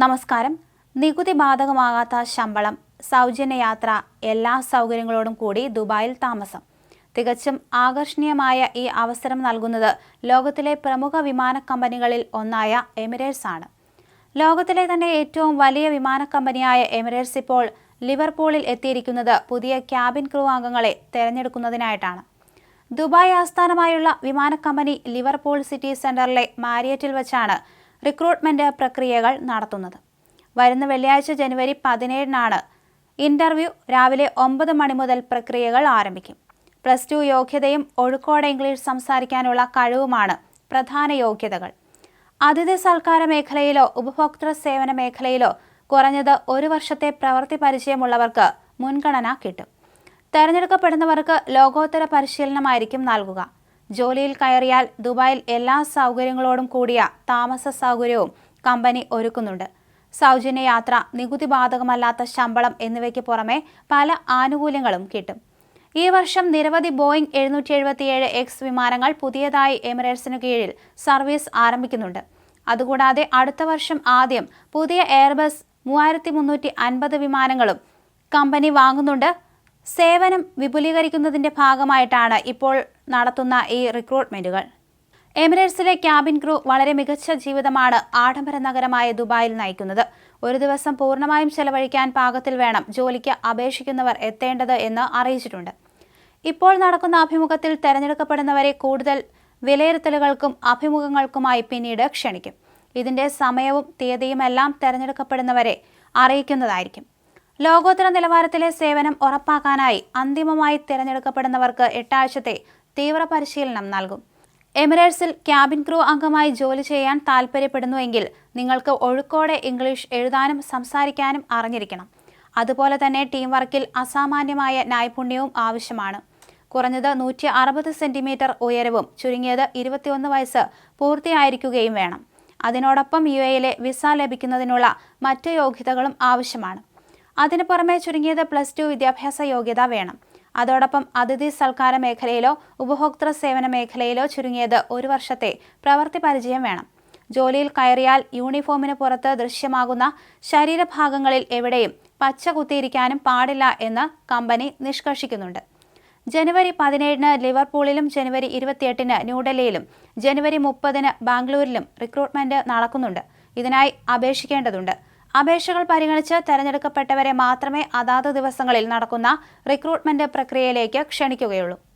നമസ്കാരം. നികുതി ബാധകമാകാത്ത ശമ്പളം സൗജന്യ യാത്ര എല്ലാ സൗകര്യങ്ങളോടും കൂടി ദുബായിൽ താമസം. തികച്ചും ആകർഷണീയമായ ഈ അവസരം നൽകുന്നത് ലോകത്തിലെ പ്രമുഖ വിമാന കമ്പനികളിൽ ഒന്നായ എമിറേറ്റ്സ് ആണ്. ലോകത്തിലെ തന്നെ ഏറ്റവും വലിയ വിമാന കമ്പനിയായ എമിറേറ്റ്സ് ഇപ്പോൾ ലിവർപൂളിൽ എത്തിയിരിക്കുന്നത് പുതിയ ക്യാബിൻ ക്രൂ അംഗങ്ങളെ തെരഞ്ഞെടുക്കുന്നതിനായിട്ടാണ്. ദുബായ് ആസ്ഥാനമായുള്ള വിമാന കമ്പനി ലിവർപൂൾ സിറ്റി സെന്ററിലെ മാരിയറ്റിൽ വെച്ചാണ് റിക്രൂട്ട്മെന്റ് പ്രക്രിയകൾ നടത്തുന്നത്. വരുന്ന വെള്ളിയാഴ്ച ജനുവരി പതിനേഴിനാണ് ഇന്റർവ്യൂ രാവിലെ ഒമ്പത് മണി മുതൽ പ്രക്രിയകൾ ആരംഭിക്കും. പ്ലസ് ടു യോഗ്യതയും ഒഴുക്കോടെ ഇംഗ്ലീഷ് സംസാരിക്കാനുള്ള കഴിവുമാണ് പ്രധാന യോഗ്യതകൾ. അതിഥി സൽക്കാര മേഖലയിലോ ഉപഭോക്തൃ സേവന മേഖലയിലോ കുറഞ്ഞത് ഒരു വർഷത്തെ പ്രവൃത്തി പരിചയമുള്ളവർക്ക് മുൻഗണന കിട്ടും. തെരഞ്ഞെടുക്കപ്പെടുന്നവർക്ക് ലോകോത്തര പരിശീലനമായിരിക്കും നൽകുക. ജോലിയിൽ കയറിയാൽ ദുബായിൽ എല്ലാ സൗകര്യങ്ങളോടും കൂടിയ താമസ സൗകര്യവും കമ്പനി ഒരുക്കുന്നുണ്ട്. സൗജന്യ യാത്ര നികുതി ബാധകമല്ലാത്ത ശമ്പളം എന്നിവയ്ക്ക് പുറമെ പല ആനുകൂല്യങ്ങളും കിട്ടും. ഈ വർഷം നിരവധി ബോയിംഗ് എഴുന്നൂറ്റി എഴുപത്തിയേഴ് എക്സ് വിമാനങ്ങൾ പുതിയതായി എമിറേറ്റ്സിന് കീഴിൽ സർവീസ് ആരംഭിക്കുന്നുണ്ട്. അതുകൂടാതെ അടുത്ത വർഷം ആദ്യം പുതിയ എയർബസ് മൂവായിരത്തി മുന്നൂറ്റി അൻപത് വിമാനങ്ങളും കമ്പനി വാങ്ങുന്നുണ്ട്. സേവനം വിപുലീകരിക്കുന്നതിന്റെ ഭാഗമായിട്ടാണ് ഇപ്പോൾ നടത്തുന്ന ഈ റിക്രൂട്ട്മെന്റുകൾ എമിറേറ്റ്സിലെ ക്യാബിൻ ക്രൂ വളരെ മികച്ച ജീവിതമാണ് ആഡംബര നഗരമായ ദുബായിൽ നയിക്കുന്നത്. ഒരു ദിവസം പൂർണമായും ചെലവഴിക്കാൻ പാകത്തിൽ വേണം ജോലിക്ക് അപേക്ഷിക്കുന്നവർ എത്തേണ്ടത് എന്ന് അറിയിച്ചിട്ടുണ്ട്. ഇപ്പോൾ നടക്കുന്ന അഭിമുഖത്തിൽ തെരഞ്ഞെടുക്കപ്പെടുന്നവരെ കൂടുതൽ വിലയിരുത്തലുകൾക്കും അഭിമുഖങ്ങൾക്കുമായി പിന്നീട് ക്ഷണിക്കും. ഇതിന്റെ സമയവും തീയതിയുമെല്ലാം തെരഞ്ഞെടുക്കപ്പെടുന്നവരെ അറിയിക്കുന്നതായിരിക്കും. ലോകോത്തര നിലവാരത്തിലെ സേവനം ഉറപ്പാക്കാനായി അന്തിമമായി തിരഞ്ഞെടുക്കപ്പെടുന്നവർക്ക് എട്ടാഴ്ചത്തെ തീവ്ര പരിശീലനം നൽകും. എമിറേറ്റ്സിൽ ക്യാബിൻ ക്രൂ അംഗമായി ജോലി ചെയ്യാൻ താൽപ്പര്യപ്പെടുന്നുവെങ്കിൽ നിങ്ങൾക്ക് ഒഴുക്കോടെ ഇംഗ്ലീഷ് എഴുതാനും സംസാരിക്കാനും അറിഞ്ഞിരിക്കണം. അതുപോലെ തന്നെ ടീം വർക്കിൽ അസാമാന്യമായ നൈപുണ്യവും ആവശ്യമാണ്. കുറഞ്ഞത് നൂറ്റി അറുപത് സെന്റിമീറ്റർ ഉയരവും ചുരുങ്ങിയത് ഇരുപത്തിയൊന്ന് വയസ്സ് പൂർത്തിയായിരിക്കുകയും വേണം. അതിനോടൊപ്പം യു എയിലെ വിസ ലഭിക്കുന്നതിനുള്ള മറ്റ് യോഗ്യതകളും ആവശ്യമാണ്. അതിനു പുറമെ ചുരുങ്ങിയത് പ്ലസ് ടു വിദ്യാഭ്യാസ യോഗ്യത വേണം. അതോടൊപ്പം അതിഥി സൽക്കാര മേഖലയിലോ ഉപഭോക്തൃ സേവന മേഖലയിലോ ചുരുങ്ങിയത് ഒരു വർഷത്തെ പ്രവൃത്തി പരിചയം വേണം. ജോലിയിൽ കയറിയാൽ യൂണിഫോമിന് പുറത്ത് ദൃശ്യമാകുന്ന ശരീരഭാഗങ്ങളിൽ എവിടെയും പച്ച കുത്തിയിരിക്കാനും പാടില്ല എന്ന് കമ്പനി നിഷ്കർഷിക്കുന്നുണ്ട്. ജനുവരി പതിനേഴിന് ലിവർപൂളിലും ജനുവരി ഇരുപത്തിയെട്ടിന് ന്യൂഡൽഹിയിലും ജനുവരി മുപ്പതിന് ബാംഗ്ലൂരിലും റിക്രൂട്ട്മെന്റ് നടക്കുന്നുണ്ട്. ഇതിനായി അപേക്ഷിക്കേണ്ടതുണ്ട്. അപേക്ഷകൾ പരിഗണിച്ച് തെരഞ്ഞെടുക്കപ്പെട്ടവരെ മാത്രമേ അതാത് ദിവസങ്ങളിൽ നടക്കുന്ന റിക്രൂട്ട്മെന്റ് പ്രക്രിയയിലേക്ക് ക്ഷണിക്കുകയുള്ളൂ.